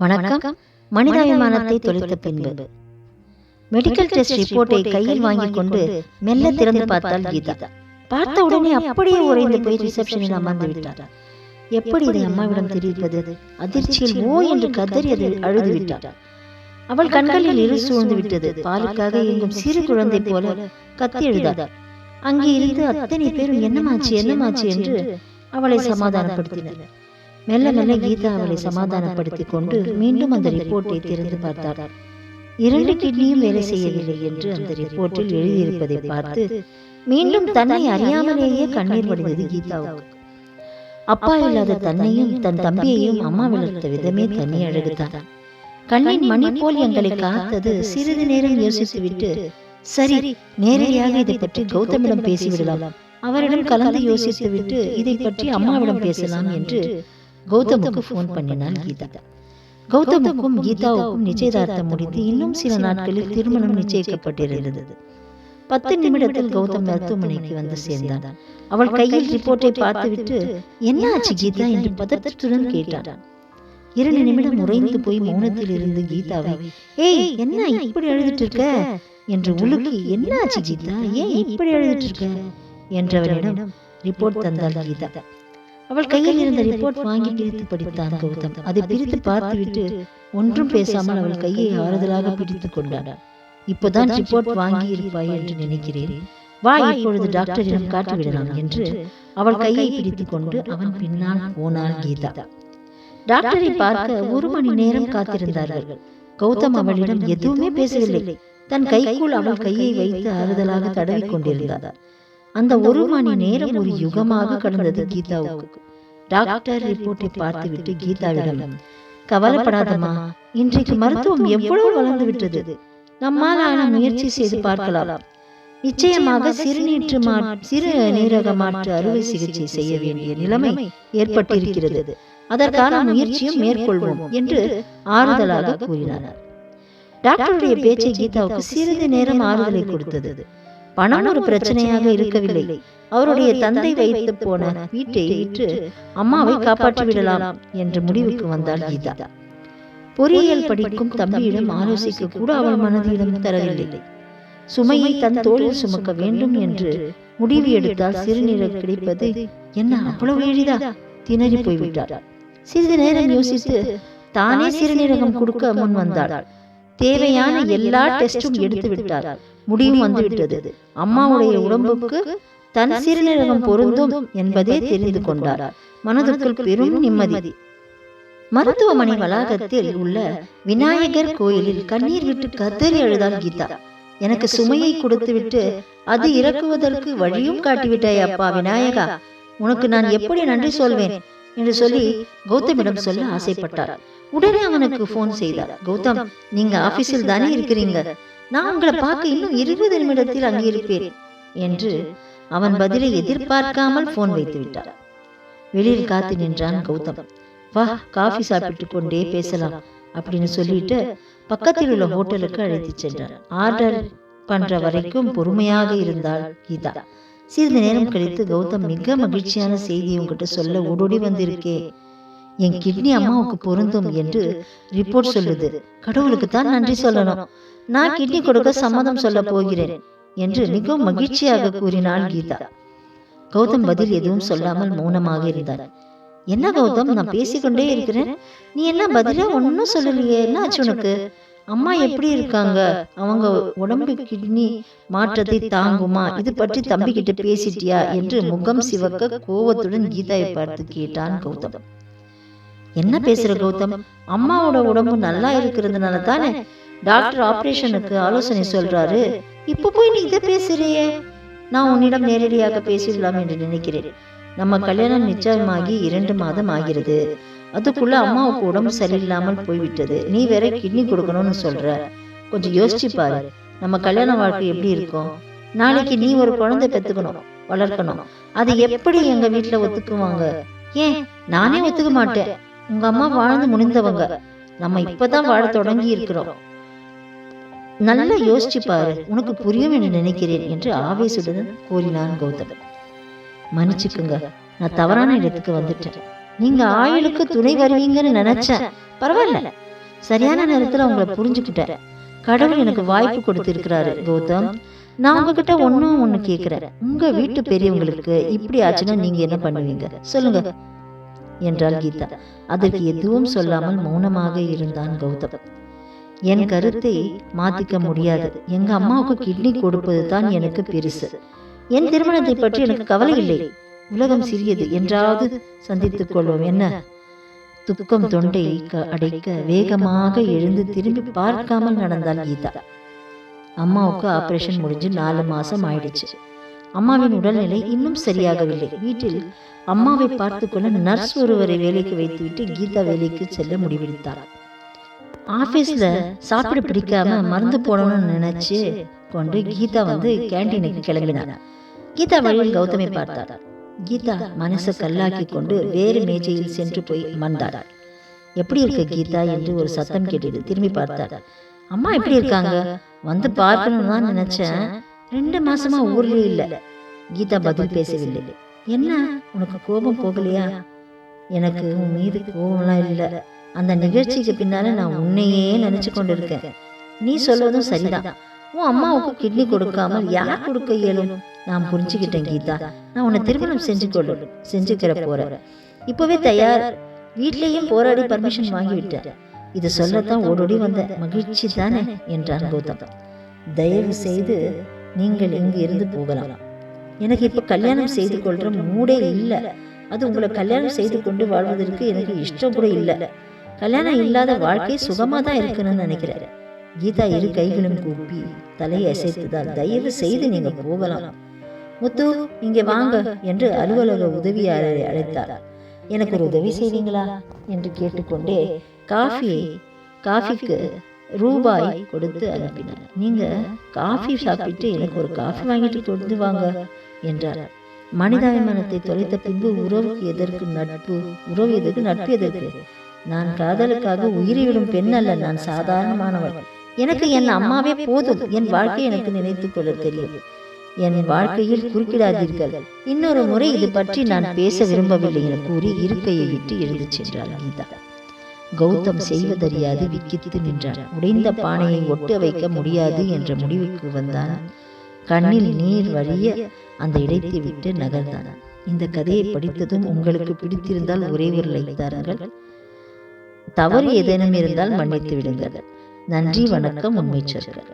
வணக்கம். மனிதாபிமானத்தை தொலைத்த பின்பு. Medical test ரிப்போர்ட்டை கையில் வாங்கிக் கொண்டு மெல்ல திறந்து பார்த்தாள் கீதா. பார்த்த உடனே அப்படியே உறைந்து போய் ரிசப்ஷனில் அமர்ந்து விட்டார் எப்படி இதை அம்மாவிடம் தெரிவிப்பது? அதிர்ச்சியில் ஓ என்று கதறி அதை அழுது விட்டார் அவள் கண்களில் இரு சூழ்ந்து விட்டது. பாலுக்காக எங்கும் சிறு குழந்தை போல கத்தி எழுதார் அங்கே இருந்து அத்தனை பேரும் என்னமாச்சு என்னமாச்சு என்று அவளை சமாதானப்படுத்தினர். மெல்ல மெல்ல கீதா அவளை சமாதானப்படுத்தி கொண்டு மீண்டும் அந்த ரிப்போர்ட்டை திறந்து பார்த்தார். இரண்டு கிட்னியும் வேலை செய்யவில்லை என்று அந்த ரிப்போர்ட்டில் எழுதியிருப்பதை பார்த்து மீண்டும் தன்னை அறியாமலேயே கண்ணீர் வடிந்தது கீதாவுக்கு. அப்பா இல்லாத தன்னையும் தன் தம்பியையும் அம்மா வளர்த்த விதமே தனி அழகுதான் கண்ணின் மணி போல் எங்களை காத்தது சிறிது நேரம் யோசித்துவிட்டு சரி நேரடியாக இதை பற்றி கௌதமிடம் பேசிவிடலாம். அவரிடம் கலந்து யோசித்துவிட்டு இதை பற்றி அம்மாவிடம் பேசலாம் என்று கௌதமுக்கு போன் பண்ணினாள் கீதா. கௌதமுக்கும் கீதாவுக்கும் நிச்சயதார்த்தம் முடிந்து இன்னும் சில நாட்களில் திருமணம் நிச்சயிக்கப்பட்டிருந்தது. பத்து நிமிடத்தில் கௌதம் மருத்துவமனைக்கு வந்து சேர்ந்தான். அவள் கையில் ரிப்போர்ட்டை பார்த்துவிட்டு என்ன ஆச்சு கீதா? என்று பதற்றத்துடன் கேட்டான். இரண்டு நிமிடம் உறைந்து போய் மௌனத்தில் இருந்து கீதாவை ஏய் என்ன இப்படி எழுதிட்டு இருக்க? என்று உலுக்கி என்ன ஆச்சு கீதா? ஏன் இப்படி எழுதிட்டு இருக்க? என்றவனிடம் ரிப்போர்ட் தந்தாள் கீதா. அவள் கையில் இருந்த ரிப்போர்ட் வாங்கி பிரித்து படித்தான் கௌதம். அதை பிரித்து பார்த்துவிட்டு ஒன்றும் பேசாமல் அவள் கையை ஆறுதலாக பிடித்துக் கொண்டான் இப்போதான் ரிப்போர்ட் வாங்கி இருப்பாய் என்று நினைக்கிறேன். வா இப்பொழுது டாக்டரிடம் காட்டிவிடலாம் என்று அவள் கையை பிடித்துக் கொண்டு அவன் பின்னால் போனாள் கீதா. டாக்டரை பார்க்க ஒரு மணி நேரம் காத்திருந்தார்கள். கௌதம் அவளிடம் எதுவுமே பேசவில்லை. தன் கைக்குள் அவள் கையை வைத்து ஆறுதலாக தடவி கொண்டிருந்தார் அந்த ஒரு மணி நேரம் ஒரு யுகமாக கடந்தது கீதாவுக்கு. டாக்டர் ரிப்போர்ட்டை பார்த்துவிட்டு கீதாவிடம். கவலைப்படாதம்மா இன்றைக்கு மருத்துவம் எவ்வளவு வளர்ந்து விட்டது நம்மால் ஆன முயற்சி செய்து பார்க்கலாம். நிச்சயமாக சிறுநீற்று மா சிறு நீரக மாற்று அறுவை சிகிச்சை செய்ய வேண்டிய நிலைமை ஏற்பட்டிருக்கிறது. அதற்கான முயற்சியும் மேற்கொள்வோம் என்று ஆறுதலாக கூறினார். டாக்டருடைய பேச்சை கீதாவுக்கு சிறிது நேரம் ஆறுதலை கொடுத்தது. பணம் ஒரு பிரச்சனையாக இருக்கவில்லை. அவருடைய தந்தை வைத்து போன வீட்டை விற்று அம்மாவை காப்பாற்றி விடலாம் என்ற முடிவுக்கு வந்தாள் கீதா. பொறியியல் படிக்கும் தம்பியிடம் ஆலோசிக்க கூட அவள் மனதிடம் தரவில்லை. சுமையை தன் தோளில் சுமக்க வேண்டும் என்று முடிவு எடுத்தால் சிறுநீரக கிடைப்பது என்ன? அவ்வளவு எளிதா? திணறி போய்விட்டார் சிறிது நேரம் யோசித்து தானே சிறுநீரகம் கொடுக்க முன் வந்தாள். தேவையான எல்லா டெஸ்டும் எடுத்து விட்டார் முடிவும் வந்துவிட்டது. அம்மாவுடைய உடம்புக்கு தன் சிறுநீரகம் பொருந்தும் என்பதே தெரிந்து கொண்டார். மனதுக்குள் பெரும் நிம்மதி. மருத்துவமனை வளாகத்தில் உள்ள விநாயகர் கோயிலில் கண்ணீர் விட்டு கதறி அழுதாள் கீதா. எனக்கு சுமையை கொடுத்துவிட்டு அது இறக்குவதற்கு வழியும் காட்டிவிட்டாய் அப்பா விநாயகா. உனக்கு நான் எப்படி நன்றி சொல்வேன்? என்று சொல்லி கௌதமிடம் சொல்ல ஆசைப்பட்டார். உடனே அவனுக்கு போன் செய்தார். கௌதம் நீங்க ஆபீஸில் தானே இருக்கிறீங்க? நான் உங்களை பார்க்க இன்னும் இருபது நிமிடத்தில் அங்கே இருப்பேன் என்று அவன் பதிலை எதிர்பார்க்காமல் போன் வைத்து விட்டார் வெளியில் காத்து நின்றான் கௌதம். வா காஃபி சாப்பிட்டு கொண்டே பேசலாம் அப்படின்னு சொல்லிட்டு பக்கத்தில் உள்ள ஹோட்டலுக்கு அழைத்து சென்றார் ஆர்டர் பண்ற வரைக்கும் பொறுமையாக இருந்தாள் கீதா சிறிது நேரம் கழித்து கௌதம் மிக மகிழ்ச்சியான செய்தியை உங்ககிட்ட சொல்ல ஓடோடி வந்திருக்கே. என் கிட்னி அம்மாவுக்கு பொருந்தும் என்று ரிப்போர்ட் சொல்லுது. கடவுளுக்கு தான் நன்றி சொல்லணும். நான் கிட்னி கொடுக்க சம்மதம் சொல்ல போகிறேன் என்று மிகவும் மகிழ்ச்சியாக கூறினாள் கீதா. கௌதம் பதில் எதுவும் சொல்லாமல் மௌனமாக இருந்தார் என்ன கௌதம்? நான் பேசிக்கொண்டே இருக்கிறேன். நீ என்ன பதிலா ஒன்னும் சொல்லலையே. என்ன ஆச்சு உனக்கு? அம்மா எப்படி இருக்காங்க? அவங்க உடம்பு கிட்னி மாற்றத்தை தாங்குமா? இது பற்றி தம்பி கிட்ட பேசிட்டியா? என்று முகம் சிவக்க கோவத்துடன் கீதாவை பார்த்து கேட்டான் கௌதம். என்ன பேசுற கௌதம்? அம்மாவோட உடம்பு நல்லா இருக்கிறதுனால தானே? டாக்டர் ஆபரேஷனுக்கு ஆலோசனை சொல்றாரு. இப்ப போய் நீ இதை பேசுறியே. நான் உன்னிடம் நேரடியாக பேசிடலாம் என்று நினைக்கிறேன். நம்ம கல்யாணம் நிச்சயமாகி இரண்டு மாதம் ஆகிறது. அதுக்குள்ள அம்மாவுக்கு உடம்பு சரியில்லாமல் போய்விட்டது. நீ வேற கிட்னி கொடுக்கணும்னு சொல்ற. கொஞ்சம் யோசிச்சு பாரு. நம்ம கல்யாண வாழ்க்கை எப்படி இருக்கும்? நாளைக்கு நீ ஒரு குழந்தை பெத்துக்கணும். வளர்க்கணும். அது எப்படி எங்க வீட்டுல ஒத்துக்குவாங்க? ஏன்? நானே ஒத்துக்க மாட்டேன் உங்க அம்மா வாழ்ந்து முடிந்தவங்க. நம்ம இப்பதான் வாழ தொடங்கி இருக்கிறோம் நல்லா யோசிச்சு பாரு உனக்கு புரியும் என்று நினைக்கிறேன் என்று ஆவேசுடன் கூறினான் கௌதம். மன்னிச்சுக்குங்க. நான் தவறான இடத்துக்கு வந்துட்டேன். நீங்க ஆயுளுக்கு துணை வருவீங்கன்னு நினைச்சேன் பரவாயில்ல. சரியான நேரத்துல உங்களை புரிஞ்சுக்கிட்டேன். கடவுள் எனக்கு வாய்ப்பு கொடுத்திருக்கிறாரு கௌதம். நான் உங்ககிட்ட ஒன்றும் ஒன்று கேட்குறேன் உங்க வீட்டு பெரியவங்களுக்கு இப்படி ஆச்சுன்னா நீங்க என்ன பண்ணுவீங்க? சொல்லுங்க. என்றாள் கீதா. அதற்கு எதுவும் சொல்லாமல் மௌனமாக இருந்தான் கௌதம். என் கருத்தை மாத்திக்க முடியாது. எங்க அம்மாவுக்கு கிட்னி கொடுப்பது தான் எனக்கு பெருசு. என் திருமணத்தை பற்றி எனக்கு கவலை இல்லை. உலகம் சிறியது. என்றாவது சந்தித்துக் கொள்வோம். என்ன? துக்கம் தொண்டை அடைக்க வேகமாக எழுந்து திரும்பி பார்க்காமல் நடந்தாள் கீதா. அம்மாவுக்கு ஆபரேஷன் முடிஞ்சு நாலு மாசம் ஆயிடுச்சு. அம்மாவின் உடல்நிலை இன்னும் சரியாகவில்லை. வீட்டில் அம்மாவை பார்த்துக்கொள்ள நர்ஸ் ஒருவரை வேலைக்கு வைத்துவிட்டு கீதா வேலைக்கு செல்ல முடிவெடுத்தாள் ஆபீஸ்ல சாப்பிட பிடிக்காம மறந்து போடணும்னு நினைச்சு கொண்டு கீதா வந்து கேண்டீனுக்கு கிளம்பினார். கீதா வழியில் கௌதமை பார்த்தாள் கீதா மனசை கல்லாக்கி கொண்டு வேறு மேஜையில் சென்று போய் அமர்ந்தாள் எப்படி இருக்க கீதா என்று ஒரு சத்தம் கேட்டது திரும்பி பார்த்தாள் அம்மா எப்படி இருக்காங்க? வந்து பார்க்கணும்னு தான் நினைச்சேன். ரெண்டு மாசமா ஊர்லயே இல்ல. கீதா பதில் பேசவில்லை. என்ன? உனக்கு கோபம் போகலையா? எனக்கு உன் மீது கோபம்லாம் இல்ல. அந்த நிகழ்ச்சிக்கு பின்னால நான் உன்னையே நினைச்சு கொண்டிருக்கேன். நீ சொல்வதும் சரிதான். உன் அம்மாவுக்கு கிட்னி கொடுக்காமல் யார் கொடுக்க இயலும்? நான் புரிஞ்சுக்கிட்டேன் கீதா. நான் உன்னை திருமணம் செஞ்சு கொள்ளு செஞ்சுக்கிற போறேன். இப்பவே தயார். வீட்லயும் போராடி பர்மிஷன் வாங்கி விட்டேன் இது சொல்லத்தான் ஓடோடி வந்த மகிழ்ச்சி தானே என்றான் கௌதம் தயவு செய்து நீங்கள் இங்கு இருந்து போகலாம். எனக்கு இப்ப கல்யாணம் செய்து கொள்ற மூடே இல்ல. அது உங்களை கல்யாணம் செய்து கொண்டு வாழ்வதற்கு எனக்கு இஷ்டம் கூட இல்ல. கல்யாணம் இல்லாத வாழ்க்கை சுகமா தான் இருக்குன்னு நினைக்கிறேன். கீதா இரு கைகளும் கூப்பி தலையை அசைத்துதான் தயவு செய்து நீங்க போகலாம். முத்து இங்கே வாங்க என்று அலுவலக உதவியாளரை அழைத்தார். எனக்கு ஒரு உதவி செய்வீங்களா? என்று கேட்டுக்கொண்டே காஃபியை காஃபிக்கு ரூபாய் கொடுத்து அனுப்பினார். நீங்க காஃபி சாப்பிட்டு எனக்கு ஒரு காஃபி வாங்கிட்டு கொண்டு வாங்க என்றார். மனிதாபிமானத்தை தொலைத்த பின்பு உறவுக்கு எதற்கு நட்பு? உறவு எதற்கு நட்பு எதற்கு? நான் காதலுக்காக உயிரை விடும் பெண் அல்ல நான் சாதாரணமானவள். எனக்கு என் அம்மாவே போதும். என் வாழ்க்கை எனக்கு நினைத்துக் கொள்ள தெரியும். என் வாழ்க்கையில் குறுக்கிடாதீர்கள். இன்னொரு முறை இது பற்றி நான் பேச விரும்பவில்லை என கூறி இருக்கையை விட்டு எழுந்து சென்றாள் கீதா. கௌதம் செய்வதறியாது விக்கித்து நின்றான். உடைந்த பானையை ஒட்ட வைக்க முடியாது என்ற முடிவுக்கு வந்தான். கண்ணில் நீர் வழிய அந்த இடத்தை விட்டு நகர்ந்தான். இந்த கதையை படித்ததும் உங்களுக்கு பிடித்திருந்தால் ஒரே ஒரு லைக் தாருங்கள் தவறு ஏதேனும் இருந்தால் மன்னித்து விடுங்கள். நன்றி வணக்கம் உண்மை சொற்கள்.